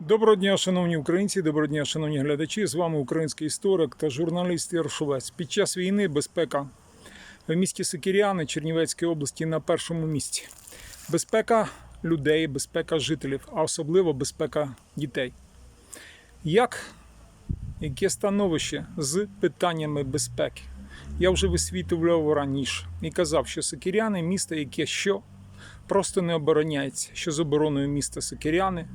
Доброго дня, шановні українці, доброго дня, шановні глядачі. З вами український історик та журналіст Ярошовець. Під час війни безпека в місті Сокіряни Чернівецької області на першому місці. Безпека людей, безпека жителів, а особливо безпека дітей. Як яке становище з питаннями безпеки? Я вже висвітлював раніше і казав, що Сокіряни місто, яке що просто не обороняється, що з обороною міста Сокіряни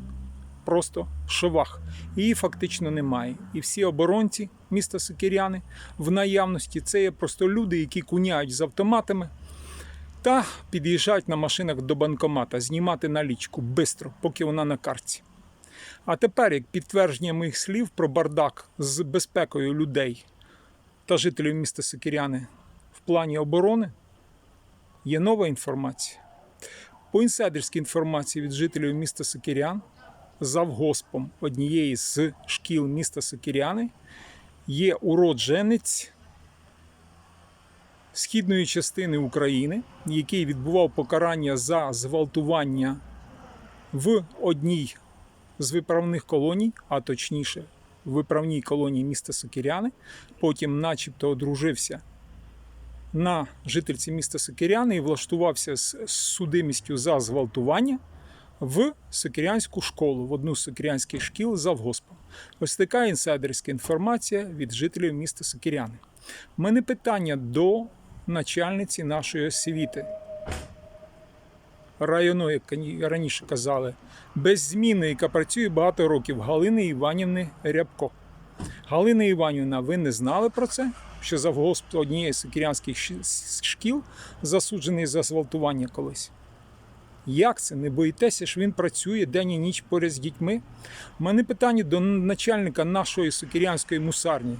просто шовах. Її фактично немає. І всі оборонці міста Сокиряни в наявності це є просто люди, які куняють з автоматами та під'їжджають на машинах до банкомата, знімати налічку швидко, поки вона на картці. А тепер, як підтвердження моїх слів про бардак з безпекою людей та жителів міста Сокиряни в плані оборони, є нова інформація. По інсайдерській інформації від жителів міста Сокирян, завгоспом однієї з шкіл міста Сокиряни є уродженець східної частини України, який відбував покарання за зґвалтування в одній з виправних колоній, а точніше, в виправній колонії міста Сокиряни, потім, начебто, одружився на жительці міста Сокиряни і влаштувався з судимістю за зґвалтування в Сокирянську школу, в одну з сокирянських шкіл завгоспом. Ось така інсайдерська інформація від жителів міста Сокиряни. У мене питання до начальниці нашої освіти. Району, як раніше казали, без зміни, яка працює багато років, Галини Іванівни Рябко. Галина Іванівна, ви не знали про це? Що завгосп однієї з шкіл засуджений за зґвалтування колись? Як це? Не боїтеся, що він працює день і ніч поряд з дітьми? У мене питання до начальника нашої сокирянської мусарні,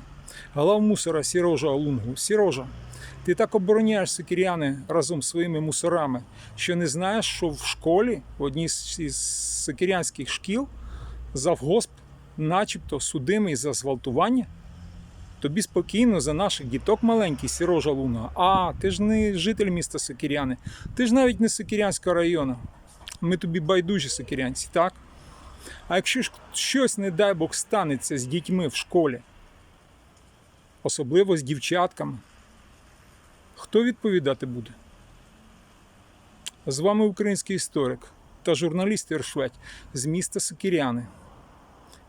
глав мусора Сірожа Лунгу. Сірожа, ти так обороняєш сокиряни разом з своїми мусорами, що не знаєш, що в школі, в одній з сокирянських шкіл, завгосп, начебто судимий за зґвалтування? Тобі спокійно за наших діток маленьких, Сірожа Луна. А, ти ж не житель міста Сокиряни. Ти ж навіть не з Сокирянського району. Ми тобі байдужі сокирянці, так? А якщо ж щось, не дай Бог, станеться з дітьми в школі, особливо з дівчатками, хто відповідати буде? З вами український історик та журналіст Іршвець з міста Сокиряни,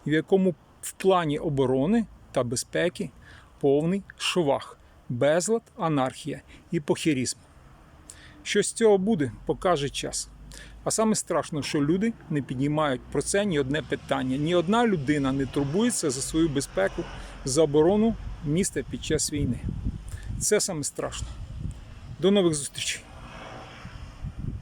в якому в плані оборони та безпеки повний шовах, безлад, анархія і похерізм. Що з цього буде, покаже час. А саме страшно, що люди не піднімають про це ні одне питання. Ні одна людина не турбується за свою безпеку, за оборону міста під час війни. Це саме страшно. До нових зустрічей!